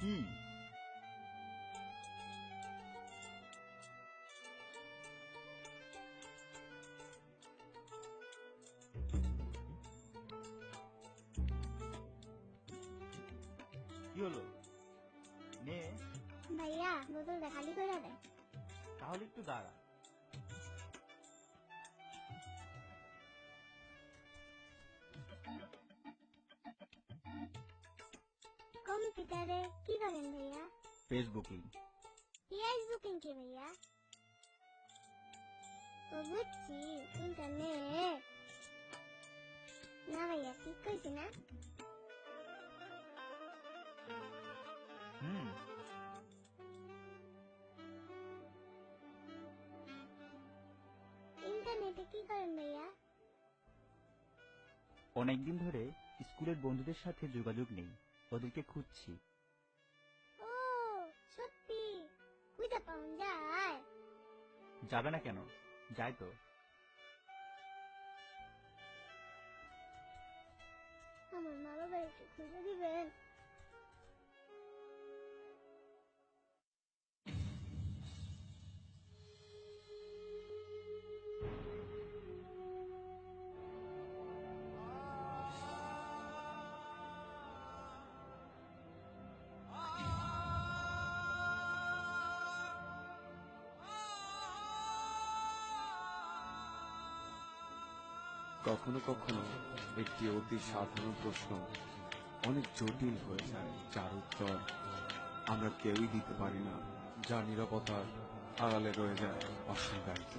কি কি হলো নে ভাইয়া বোতলটা খালি করে দেয় তাহলে একটু দাঁড়া কম্পিউটারে কি করেন ভাইয়া বুকিং কি ভাইয়া ও বুঝছি ইন্টারনেট না ভাইয়া ঠিক কইছি না হুম ইন্টারনেটে কি করেন ভাইয়া অনেকদিন ধরে স্কুলের বন্ধুদের সাথে যোগাযোগ নেই। ওদেরকে খুঁজছি। ও সত্যি? খুঁজে পাওয়া যায় যাবে না কেন? যাই তো। আমার মা বাবা একটু খুঁজে দিবেন। কখনো কখনো একটি অতি সাধারণ প্রশ্ন অনেক জটিল হয়ে যায়, যার উত্তর আমরা কেউই দিতে পারি না, যা নিরাপত্তার আড়ালে রয়ে যায় অসংজ্ঞায়িত